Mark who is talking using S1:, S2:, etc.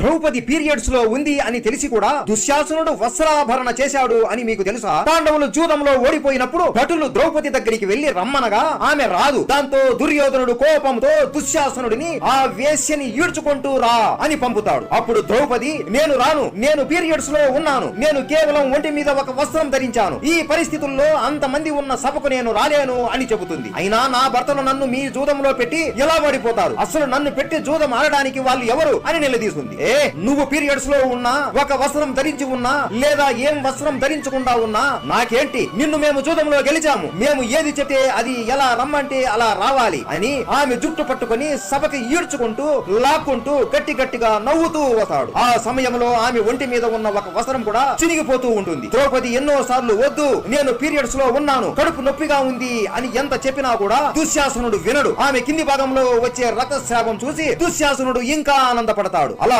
S1: ద్రౌపది పీరియడ్స్లో ఉంది అని తెలిసి కూడా దుశ్శాసనుడు వస్త్రాభరణ చేశాడు అని మీకు తెలుసా? పాండవులు జూదంలో ఓడిపోయినప్పుడు భటులు ద్రౌపది దగ్గరికి వెళ్ళి రమ్మనగా ఆమె రాదు. దాంతో దుర్యోధనుడు కోపంతో దుశ్శాసనుడిని ఆ వేశ్యని ఈడ్చుకుంటూ రా అని పంపుతాడు. అప్పుడు ద్రౌపది నేను రాను. నేను పీరియడ్స్లో ఉన్నాను. నేను కేవలం ఒంటి మీద ఒక వస్త్రం ధరించాను. ఈ పరిస్థితుల్లో అంతమంది ఉన్న సభకు నేను రాలేను అని చెబుతుంది. అయినా నా భర్తను నన్ను మీ జూదంలో పెట్టి ఎలా పడిపోతారు అసలు నన్ను పెట్టి జూదం ఆడడానికి వాళ్ళు ఎవరు? అని నిలదీస్తుంది. అంటే నువ్వు పీరియడ్స్లో ఉన్నా ఒక వస్త్రం ధరించి ఉన్నా లేదా ఏం వస్త్రం ధరించకుండా ఉన్నా నాకేంటి? నిన్ను మేము జూదంలో గెలిచాము. మేము ఏది చెప్తే అది ఎలా రమ్మంటే అలా రావాలి అని ఆమె జుట్టు పట్టుకొని సభకి ఈడ్చుకుంటూ లాక్కుంటూ గట్టి గట్టిగా నవ్వుతూ వస్తాడు. ఆ సమయంలో ఆమె ఒంటి మీద ఉన్న ఒక వస్త్రం కూడా చినిగిపోతూ ఉంటుంది. ద్రౌపది ఎన్నో సార్లు వద్దు నేను పీరియడ్స్లో ఉన్నాను కడుపు నొప్పిగా ఉంది అని ఎంత చెప్పినా కూడా దుశ్శాసనుడు వినడు. ఆమె కింది భాగంలో వచ్చే రక్తస్రావం చూసి దుశ్శాసనుడు ఇంకా ఆనందపడతాడు. అలా